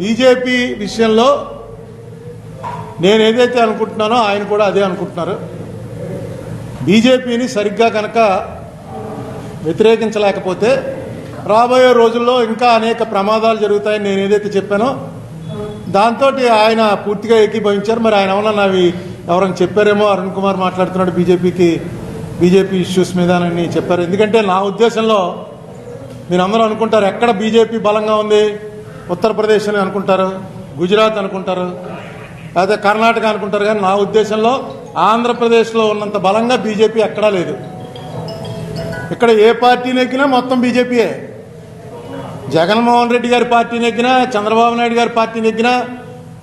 BJP విషయంలో నేను ఏదైతే అనుకుంటున్నానో ఆయన కూడా అదే అనుకుంటున్నారు. బీజేపీని సరిగ్గా కనుక వ్యతిరేకించలేకపోతే రాబోయే రోజుల్లో ఇంకా అనేక ప్రమాదాలు జరుగుతాయని నేను ఏదైతే చెప్పానో దాంతో ఆయన పూర్తిగా ఏకీభవించారు. మరి ఆయన ఏమన్నా నావి ఎవరైనా చెప్పారేమో? అరుణ్ కుమార్ మాట్లాడుతున్నాడు బీజేపీకి బీజేపీ ఇష్యూస్ మీద అని చెప్పారు. ఎందుకంటే నా ఉద్దేశంలో మీరు అందరూ అనుకుంటారు ఎక్కడ బీజేపీ బలంగా ఉంది? ఉత్తరప్రదేశ్ అని అనుకుంటారు గుజరాత్ అనుకుంటారు లేకపోతే కర్ణాటక అనుకుంటారు కానీ నా ఉద్దేశంలో ఆంధ్రప్రదేశ్లో ఉన్నంత బలంగా బీజేపీ ఎక్కడా లేదు. ఇక్కడ ఏ పార్టీ నెగ్గినా మొత్తం బీజేపీయే. జగన్మోహన్ రెడ్డి గారి పార్టీ నెగ్గినా చంద్రబాబు నాయుడు గారి పార్టీ నెగ్గినా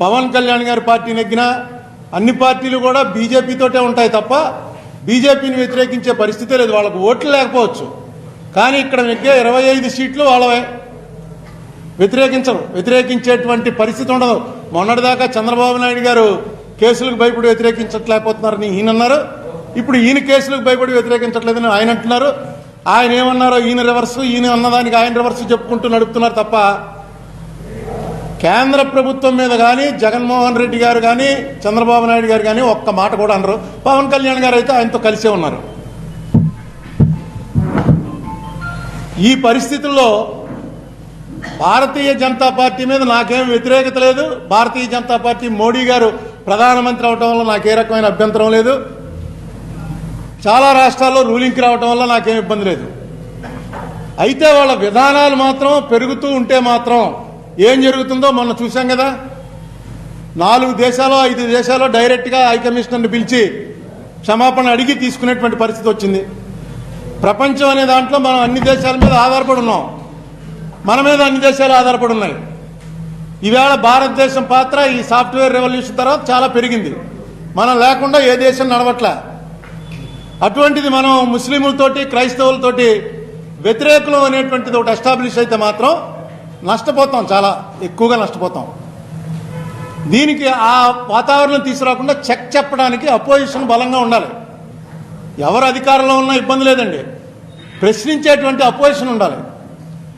పవన్ కళ్యాణ్ గారి పార్టీ నెగ్గినా అన్ని పార్టీలు కూడా బీజేపీతోటే ఉంటాయి తప్ప బీజేపీని వ్యతిరేకించే పరిస్థితే లేదు. వాళ్ళకు ఓట్లు లేకపోవచ్చు. కానీ ఇక్కడ నెగ్గే ఇరవై ఐదు సీట్లు వాళ్ళవే. వ్యతిరేకించరు. వ్యతిరేకించేటువంటి పరిస్థితి ఉండదు. మొన్నటిదాకా చంద్రబాబు నాయుడు గారు కేసులకు భయపడి వ్యతిరేకించట్లేకపోతున్నారని ఈయన అన్నారు. ఇప్పుడు ఈయన కేసులకు భయపడి వ్యతిరేకించట్లేదని ఆయన అంటున్నారు. ఆయన ఏమన్నారో ఈయన రివర్స్ ఈయన అన్నదానికి ఆయన రివర్స్ చెప్పుకుంటూ నడుపుతున్నారు తప్ప కేంద్ర ప్రభుత్వం మీద కానీ జగన్మోహన్ రెడ్డి గారు కానీ చంద్రబాబు నాయుడు గారు కానీ ఒక్క మాట కూడా అనరు. పవన్ కళ్యాణ్ గారు అయితే ఆయనతో కలిసే ఉన్నారు. ఈ పరిస్థితుల్లో భారతీయ జనతా పార్టీ మీద నాకేం వ్యతిరేకత లేదు. భారతీయ జనతా పార్టీ మోడీ గారు ప్రధానమంత్రి అవటం వల్ల నాకే రకమైన అభ్యంతరం లేదు. చాలా రాష్ట్రాల్లో రూలింగ్కి రావటం వల్ల నాకేం ఇబ్బంది లేదు. అయితే వాళ్ళ విధానాలు మాత్రం పెరుగుతూ ఉంటే మాత్రం ఏం జరుగుతుందో మొన్న చూసాం కదా. నాలుగు దేశాలు ఐదు దేశాలు డైరెక్ట్గా హైకమిషనర్ని పిలిచి క్షమాపణ అడిగి తీసుకునేటువంటి పరిస్థితి వచ్చింది. ప్రపంచం అనే దాంట్లో మనం అన్ని దేశాల మీద ఆధారపడి ఉన్నాం. మన మీద అన్ని దేశాలు ఆధారపడి ఉన్నాయి. ఈవేళ భారతదేశం పాత్ర ఈ సాఫ్ట్వేర్ రెవల్యూషన్ తర్వాత చాలా పెరిగింది. మనం లేకుండా ఏ దేశం నడవట్లే? అటువంటిది మనం ముస్లింలతోటి క్రైస్తవులతోటి వ్యతిరేకులు అనేటువంటిది ఒకటి ఎస్టాబ్లిష్ అయితే మాత్రం నష్టపోతాం చాలా ఎక్కువగా నష్టపోతాం. దీనికి ఆ వాతావరణం తీసుకురాకుండా చెక్ చెప్పడానికి అపోజిషన్ బలంగా ఉండాలి. ఎవరు అధికారంలో ఉన్నా ఇబ్బంది లేదండి. ప్రశ్నించేటువంటి అపోజిషన్ ఉండాలి.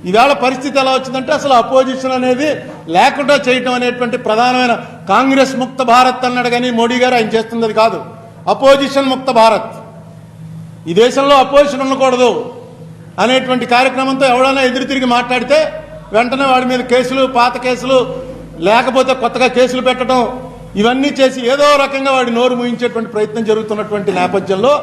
ఈవేళ పరిస్థితి ఎలా వచ్చిందంటే అసలు అపోజిషన్ అనేది లేకుండా చేయటం అనేటువంటి ప్రధానమైన కాంగ్రెస్ ముక్త భారత్ అన్నాడు కానీ మోడీ గారు ఆయన చేస్తున్నది కాదు. అపోజిషన్ ముక్త భారత్. ఈ దేశంలో అపోజిషన్ ఉండకూడదు అనేటువంటి కార్యక్రమంతో ఎవడైనా ఎదురు తిరిగి మాట్లాడితే వెంటనే వాడి మీద కేసులు పాత కేసులు లేకపోతే కొత్తగా కేసులు పెట్టడం ఇవన్నీ చేసి ఏదో రకంగా వాడి నోరు ముయించేటువంటి ప్రయత్నం జరుగుతున్నటువంటి నేపథ్యంలో